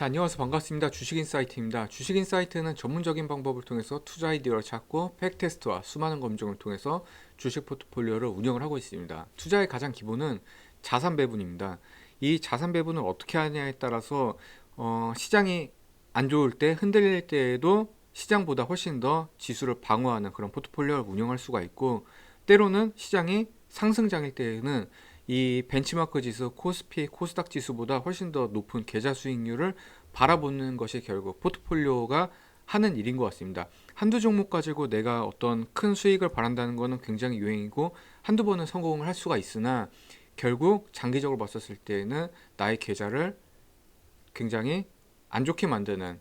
자, 안녕하세요. 반갑습니다. 주식인사이트입니다. 주식인사이트는 전문적인 방법을 통해서 투자 아이디어를 찾고 팩테스트와 수많은 검증을 통해서 주식 포트폴리오를 운영을 하고 있습니다. 투자의 가장 기본은 자산 배분입니다. 이 자산 배분을 어떻게 하냐에 따라서 어, 시장이 안 좋을 때 흔들릴 때에도 시장보다 훨씬 더 지수를 방어하는 그런 포트폴리오를 운영할 수가 있고 때로는 시장이 상승장일 때에는 이 벤치마크 지수, 코스피, 코스닥 지수보다 훨씬 더 높은 계좌 수익률을 바라보는 것이 결국 포트폴리오가 하는 일인 것 같습니다. 한두 종목 가지고 내가 어떤 큰 수익을 바란다는 것은 굉장히 유행이고 한두 번은 성공을 할 수가 있으나 결국 장기적으로 봤었을 때에는 나의 계좌를 굉장히 안 좋게 만드는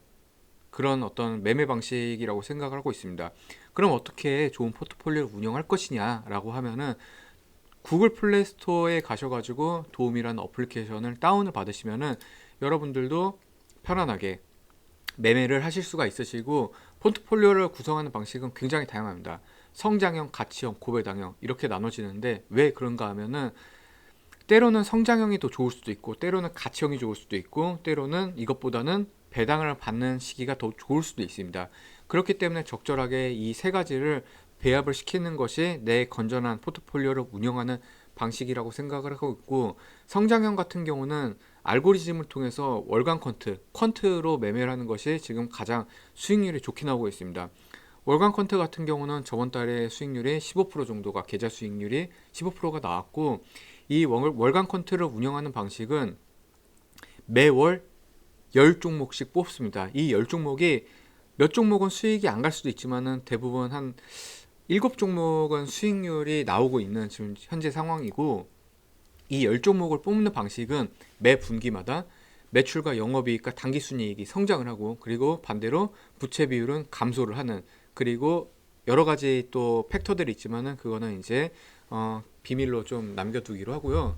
그런 어떤 매매 방식이라고 생각을 하고 있습니다. 그럼 어떻게 좋은 포트폴리오를 운영할 것이냐라고 하면은 구글 플레이 스토어에 가셔가지고 도움이라는 어플리케이션을 다운을 받으시면은 여러분들도 편안하게 매매를 하실 수가 있으시고 포트폴리오를 구성하는 방식은 굉장히 다양합니다. 성장형, 가치형, 고배당형 이렇게 나눠지는데 왜 그런가 하면은 때로는 성장형이 더 좋을 수도 있고 때로는 가치형이 좋을 수도 있고 때로는 이것보다는 배당을 받는 시기가 더 좋을 수도 있습니다. 그렇기 때문에 적절하게 이 세 가지를 배합을 시키는 것이 내 건전한 포트폴리오를 운영하는 방식이라고 생각을 하고 있고 성장형 같은 경우는 알고리즘을 통해서 월간 퀀트, 퀀트로 매매를 하는 것이 지금 가장 수익률이 좋게 나오고 있습니다. 월간 퀀트 같은 경우는 저번 달에 수익률이 15% 정도가 계좌 수익률이 15%가 나왔고 이 월- 월간 퀀트를 운영하는 방식은 매월 10종목씩 뽑습니다. 이 10종목이 몇 종목은 수익이 안 갈 수도 있지만은 대부분 한 7종목은 수익률이 나오고 있는 지금 현재 상황이고 이 10종목을 뽑는 방식은 매 분기마다 매출과 영업이익과 당기순이익이 성장을 하고 그리고 반대로 부채 비율은 감소를 하는 그리고 여러 가지 또 팩터들이 있지만은 그거는 이제 어, 비밀로 좀 남겨두기로 하고요.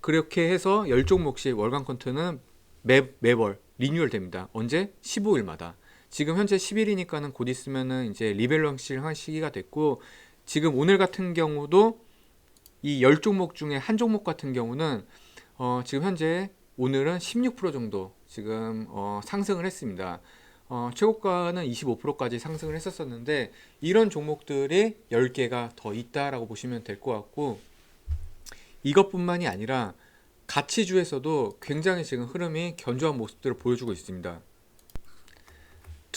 그렇게 해서 10종목씩 월간 콘트는 매, 매월 리뉴얼 됩니다. 언제? 15일마다. 지금 현재 10일이니까는 곧 있으면은 이제 리밸런싱을 할 시기가 됐고 지금 오늘 같은 경우도 이 10종목 중에 한 종목 같은 경우는 어, 지금 현재 오늘은 16% 정도 지금 어, 상승을 했습니다. 어, 최고가는 25%까지 상승을 했었었는데 이런 종목들이 10개가 더 있다라고 보시면 될 것 같고 이것뿐만이 아니라 가치주에서도 굉장히 지금 흐름이 견조한 모습들을 보여주고 있습니다.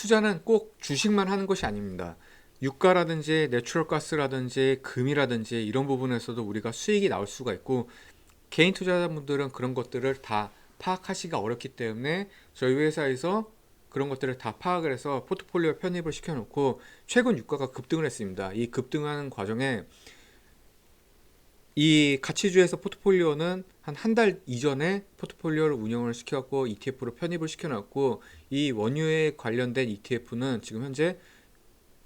투자는 꼭 주식만 하는 것이 아닙니다. 유가라든지 내추럴 가스라든지 금이라든지 이런 부분에서도 우리가 수익이 나올 수가 있고 개인 투자자분들은 그런 것들을 다 파악하시기가 어렵기 때문에 저희 회사에서 그런 것들을 다 파악을 해서 포트폴리오 편입을 시켜놓고 최근 유가가 급등을 했습니다. 이 급등하는 과정에 이 가치주에서 포트폴리오는 한 한 달 이전에 포트폴리오를 운영을 시켜갖고 ETF로 편입을 시켜놨고 이 원유에 관련된 ETF는 지금 현재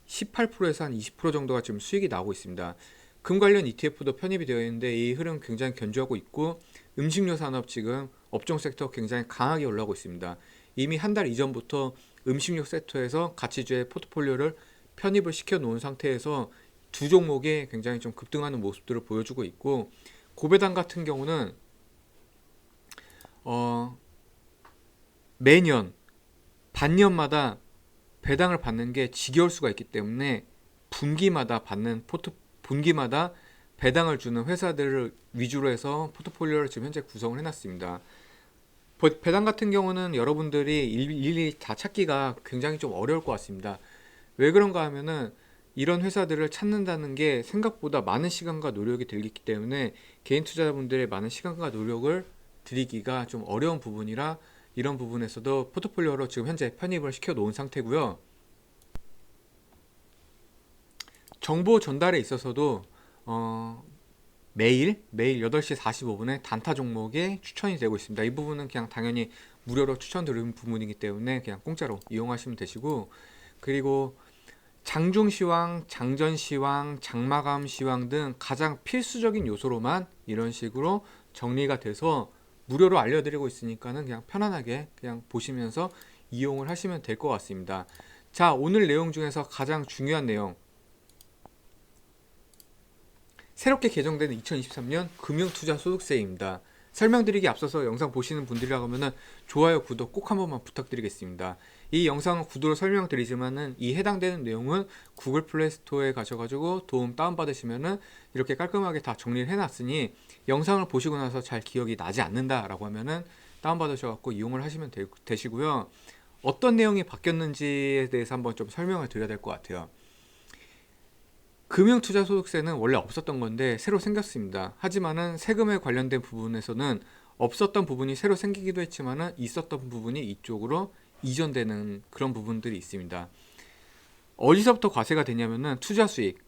18%에서 한 20% 정도가 지금 수익이 나오고 있습니다. 금 관련 ETF도 편입이 되어 있는데 이 흐름 굉장히 견조하고 있고 음식료 산업 지금 업종 섹터 굉장히 강하게 올라오고 있습니다. 이미 한 달 이전부터 음식료 섹터에서 가치주의 포트폴리오를 편입을 시켜 놓은 상태에서 두 종목이 굉장히 좀 급등하는 모습들을 보여주고 있고 고배당 같은 경우는 어 매년 반년마다 배당을 받는 게 지겨울 수가 있기 때문에 분기마다 받는 포트 분기마다 배당을 주는 회사들을 위주로 해서 포트폴리오를 지금 현재 구성을 해놨습니다. 버- 배당 같은 경우는 여러분들이 일- 일일이 다 찾기가 굉장히 좀 어려울 것 같습니다. 왜 그런가 하면은 이런 회사들을 찾는다는 게 생각보다 많은 시간과 노력이 들기 때문에 개인 투자자분들의 많은 시간과 노력을 들이기가 좀 어려운 부분이라 이런 부분에서도 포트폴리오로 지금 현재 편입을 시켜 놓은 상태고요. 정보 전달에 있어서도 어, 매일 매일 8시 45분에 단타 종목에 추천이 되고 있습니다. 이 부분은 그냥 당연히 무료로 추천드리는 부분이기 때문에 그냥 공짜로 이용하시면 되시고 그리고 장중시황, 장전시황, 장마감시황 등 가장 필수적인 요소로만 이런 식으로 정리가 돼서 무료로 알려드리고 있으니까는 그냥 편안하게 그냥 보시면서 이용을 하시면 될 것 같습니다. 자, 오늘 내용 중에서 가장 중요한 내용. 새롭게 개정되는 2023년 금융투자소득세입니다. 설명드리기 앞서서 영상 보시는 분들이라고 하면은 좋아요, 구독 꼭 한 번만 부탁드리겠습니다. 이 영상은 구도로 설명드리지만은 이 해당되는 내용은 구글 플레이 스토어에 가셔가지고 도움 다운받으시면은 이렇게 깔끔하게 다 정리를 해놨으니 영상을 보시고 나서 잘 기억이 나지 않는다라고 하면은 다운받으셔갖고 이용을 하시면 되, 되시고요. 어떤 내용이 바뀌었는지에 대해서 한번 좀 설명을 드려야 될 것 같아요. 금융투자소득세는 원래 없었던 건데 새로 생겼습니다. 하지만은 세금에 관련된 부분에서는 없었던 부분이 새로 생기기도 했지만은 있었던 부분이 이쪽으로 이전되는 그런 부분들이 있습니다. 어디서부터 과세가 되냐면은 투자 수익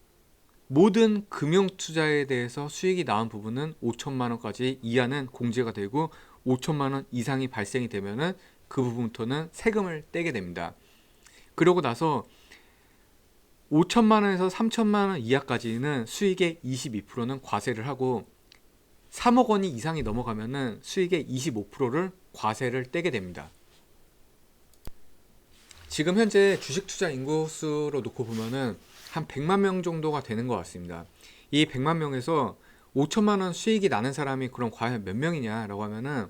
모든 금융 투자에 대해서 수익이 나온 부분은 5천만 원까지 이하는 공제가 되고 5천만 원 이상이 발생이 되면은 그 부분부터는 세금을 떼게 됩니다. 그러고 나서 5천만 원에서 3천만 원 이하까지는 수익의 22%는 과세를 하고 3억 원이 이상이 넘어가면은 수익의 25%를 과세를 떼게 됩니다. 지금 현재 주식 투자 인구수로 놓고 보면은 한 100만 명 정도가 되는 것 같습니다. 이 100만 명에서 5천만 원 수익이 나는 사람이 그럼 과연 몇 명이냐라고 하면은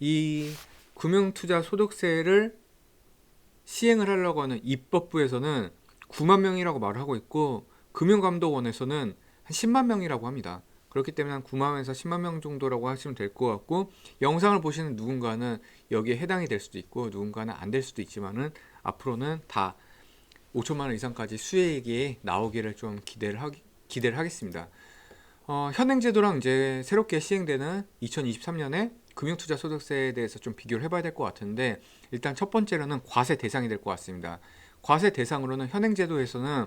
이 금융투자 소득세를 시행을 하려고 하는 입법부에서는 9만 명이라고 말을 하고 있고 금융감독원에서는 한 10만 명이라고 합니다. 그렇기 때문에 한 9만에서 10만 명 정도라고 하시면 될 것 같고 영상을 보시는 누군가는 여기에 해당이 될 수도 있고 누군가는 안 될 수도 있지만은 앞으로는 다 5천만 원 이상까지 수익이 나오기를 좀 기대를 하 기대를 하겠습니다. 어, 현행 제도랑 이제 새롭게 시행되는 2023년에 금융투자 소득세에 대해서 좀 비교를 해봐야 될 것 같은데 일단 첫 번째로는 과세 대상이 될 것 같습니다. 과세 대상으로는 현행 제도에서는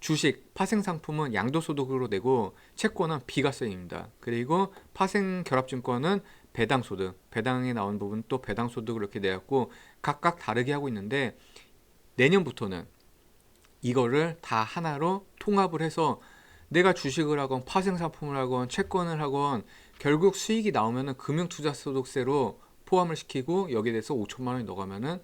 주식, 파생 상품은 양도소득으로 내고 채권은 비과세입니다. 그리고 파생 결합증권은 배당소득, 배당에 나온 부분 또 배당소득을 이렇게 내었고 각각 다르게 하고 있는데 내년부터는 이거를 다 하나로 통합을 해서 내가 주식을 하건 파생 상품을 하건 채권을 하건 결국 수익이 나오면은 금융투자소득세로 포함을 시키고 여기에 대해서 5천만 원이 넣어가면은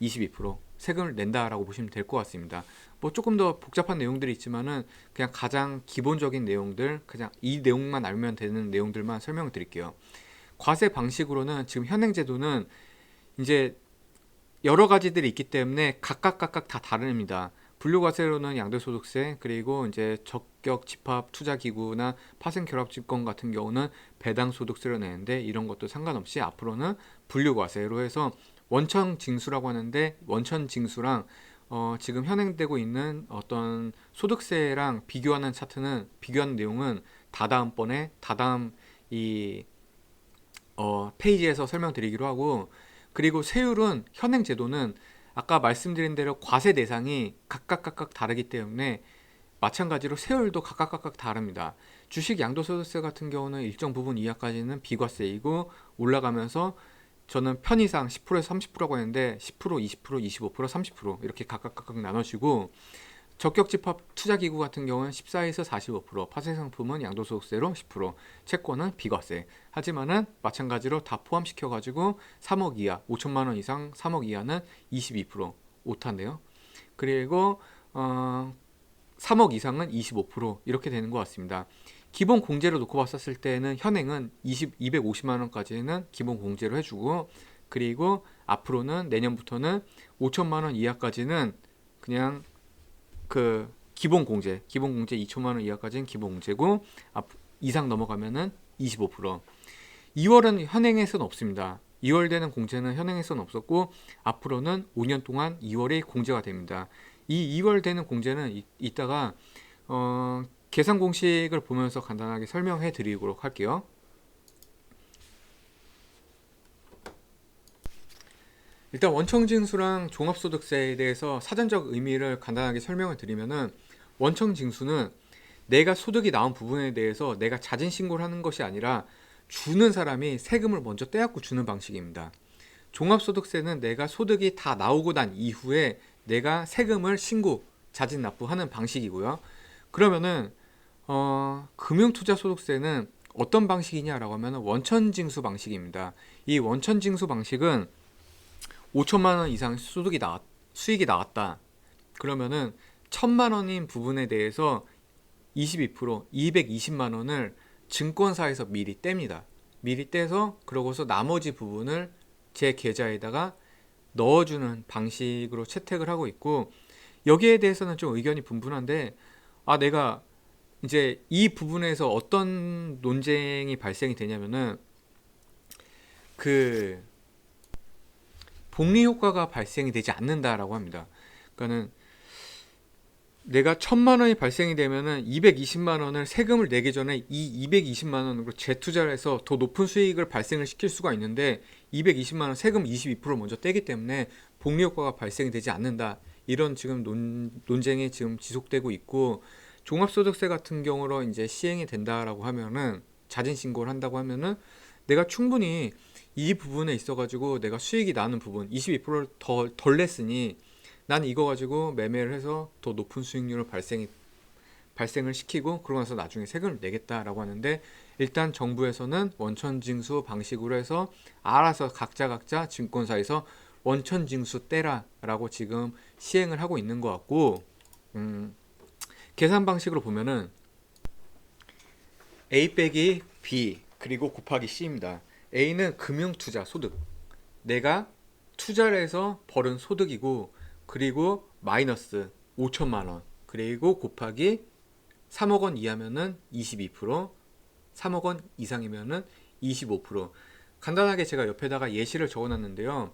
22% 세금을 낸다라고 보시면 될 것 같습니다. 뭐 조금 더 복잡한 내용들이 있지만은 그냥 가장 기본적인 내용들, 그냥 이 내용만 알면 되는 내용들만 설명을 드릴게요. 과세 방식으로는 지금 현행 제도는 이제 여러 가지들이 있기 때문에 각각 각각 다 다릅니다. 분류과세로는 양도소득세 그리고 이제 적격 집합 투자 기구나 파생 결합증권 같은 경우는 배당 소득세를 내는데 이런 것도 상관없이 앞으로는 분류과세로 해서 원천 징수라고 하는데 원천 징수랑 어, 지금 현행되고 있는 어떤 소득세랑 비교하는 차트는 비교하는 내용은 다다음 번에 다다음 이 어, 페이지에서 설명드리기로 하고 그리고 세율은 현행 제도는 아까 말씀드린 대로 과세 대상이 각각 각각 다르기 때문에 마찬가지로 세율도 각각 각각 다릅니다. 주식 양도소득세 같은 경우는 일정 부분 이하까지는 비과세이고 올라가면서 저는 편의상 10%에서 30%라고 했는데 10%, 20%, 25%, 30% 이렇게 각각 각각 나눠지고 적격 집합 투자 기구 같은 경우는 14에서 45%, 파생 상품은 양도소득세로 10%, 채권은 비과세. 하지만은 마찬가지로 다 포함시켜 가지고 3억 이하, 5천만 원 이상 3억 이하는 22% 오타인데요. 그리고 어, 3억 이상은 25% 이렇게 되는 것 같습니다. 기본 공제로 놓고 봤었을 때는 현행은 20, 250만 원까지는 기본 공제로 해주고 그리고 앞으로는 내년부터는 5천만 원 이하까지는 그냥 그 기본 공제, 기본 공제 2천만 원 이하까지는 기본 공제고 앞, 이상 넘어가면은 25%. 2월은 현행에서는 없습니다. 2월 되는 공제는 현행에서는 없었고 앞으로는 5년 동안 2월에 공제가 됩니다. 이 2월 되는 공제는 이, 이따가 어, 계산 공식을 보면서 간단하게 설명해 드리도록 할게요. 일단 원청징수랑 종합소득세에 대해서 사전적 의미를 간단하게 설명을 드리면은 원청징수는 내가 소득이 나온 부분에 대해서 내가 자진 신고를 하는 것이 아니라 주는 사람이 세금을 먼저 떼갖고 주는 방식입니다. 종합소득세는 내가 소득이 다 나오고 난 이후에 내가 세금을 신고 자진 납부하는 방식이고요. 그러면은 어, 금융투자소득세는 어떤 방식이냐라고 하면 원천징수 방식입니다. 이 원천징수 방식은 5천만 원 이상 소득이 나 수익이 나왔다. 그러면은 천만 원인 부분에 대해서 22% 220만 원을 증권사에서 미리 뗍니다. 미리 떼서 그러고서 나머지 부분을 제 계좌에다가 넣어주는 방식으로 채택을 하고 있고 여기에 대해서는 좀 의견이 분분한데 아 내가 이제 이 부분에서 어떤 논쟁이 발생이 되냐면은 그 복리 효과가 발생이 되지 않는다라고 합니다. 그러니까는 내가 천만 원이 발생이 되면은 220만 원을 세금을 내기 전에 이 220만 원으로 재투자를 해서 더 높은 수익을 발생을 시킬 수가 있는데 220만 원 세금 22% 먼저 떼기 때문에 복리 효과가 발생이 되지 않는다. 이런 지금 논, 논쟁이 지금 지속되고 있고 종합소득세 같은 경우로 이제 시행이 된다라고 하면은 자진 신고를 한다고 하면은 내가 충분히 이 부분에 있어 가지고 내가 수익이 나는 부분 22%를 더 덜 냈으니 나는 이거 가지고 매매를 해서 더 높은 수익률을 발생이 발생을 시키고 그러고 나서 나중에 세금을 내겠다라고 하는데 일단 정부에서는 원천징수 방식으로 해서 알아서 각자 각자 증권사에서 원천징수 떼라라고 지금 시행을 하고 있는 것 같고 음, 계산 방식으로 보면은 A 빼기 B 그리고 곱하기 C입니다. A는 금융 투자 소득. 내가 투자를 해서 벌은 소득이고 그리고 마이너스 5천만 원. 그리고 곱하기 3억 원 이하면은 22%, 3억 원 이상이면은 25%. 간단하게 제가 옆에다가 예시를 적어 놨는데요.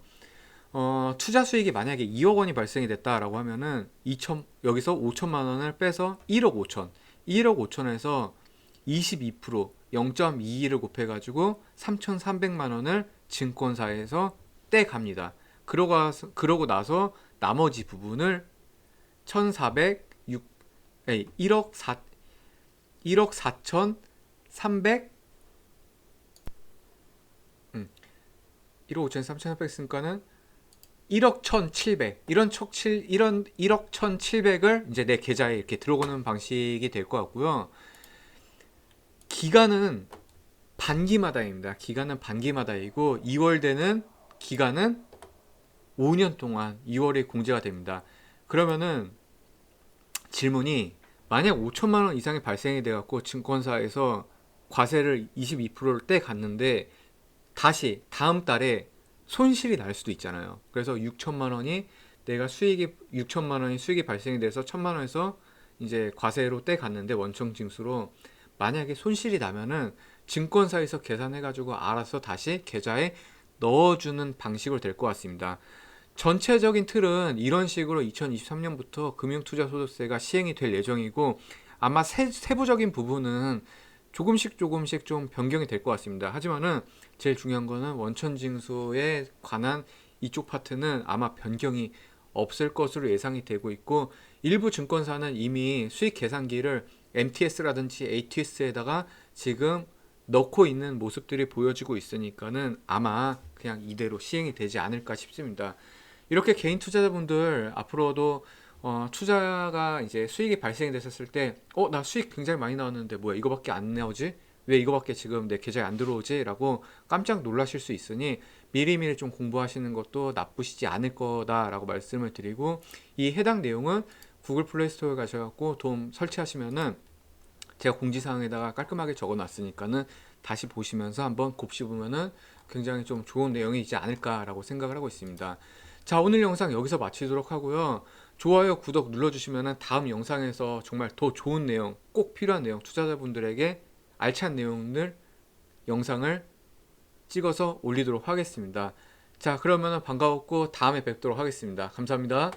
어, 투자 수익이 만약에 2억 원이 발생이 됐다라고 하면은 2천 여기서 5천만 원을 빼서 1억 5천. 1억 5천에서 22% 0.22를 곱해 가지고 3,300만 원을 증권사에서 떼 갑니다. 그러고 그러고 나서 나머지 부분을 1,406 에이, 1억 4 1억 4,300 음. 1억 5천 3,300 쓰니까는 1억 1,700 이런 척 7, 이런 1억 1,700을 이제 내 계좌에 이렇게 들어오는 방식이 될 것 같고요. 기간은 반기마다입니다. 기간은 반기마다이고 2월 되는 기간은 5년 동안 2월에 공제가 됩니다. 그러면은 질문이 만약 5천만 원 이상이 발생이 돼 갖고 증권사에서 과세를 22%를 떼 갔는데 다시 다음 달에 손실이 날 수도 있잖아요. 그래서 6천만 원이 내가 수익이 6천만 원이 수익이 발생이 돼서 1천만 원에서 이제 과세로 떼 갔는데 원청 징수로 만약에 손실이 나면은 증권사에서 계산해 가지고 알아서 다시 계좌에 넣어주는 방식으로 될 것 같습니다. 전체적인 틀은 이런 식으로 2023년부터 금융투자소득세가 시행이 될 예정이고 아마 세, 세부적인 부분은 조금씩 조금씩 좀 변경이 될 것 같습니다. 하지만은 제일 중요한 거는 원천징수에 관한 이쪽 파트는 아마 변경이 없을 것으로 예상이 되고 있고 일부 증권사는 이미 수익 계산기를 MTS라든지 ATS에다가 지금 넣고 있는 모습들이 보여지고 있으니까는 아마 그냥 이대로 시행이 되지 않을까 싶습니다. 이렇게 개인 투자자분들 앞으로도 어, 투자가 이제 수익이 발생이 됐었을 때, 어, 나 수익 굉장히 많이 나왔는데 뭐야, 이거밖에 안 나오지? 왜 이거밖에 지금 내 계좌에 안 들어오지? 라고 깜짝 놀라실 수 있으니 미리미리 좀 공부하시는 것도 나쁘시지 않을 거다라고 말씀을 드리고 이 해당 내용은 구글 플레이 스토어에 가셔갖고 도움 설치하시면은 제가 공지사항에다가 깔끔하게 적어 놨으니까는 다시 보시면서 한번 곱씹으면은 굉장히 좀 좋은 내용이지 않을까라고 생각을 하고 있습니다. 자, 오늘 영상 여기서 마치도록 하고요. 좋아요, 구독 눌러주시면은 다음 영상에서 정말 더 좋은 내용, 꼭 필요한 내용, 투자자분들에게 알찬 내용들, 영상을 찍어서 올리도록 하겠습니다. 자, 그러면은 반가웠고 다음에 뵙도록 하겠습니다. 감사합니다.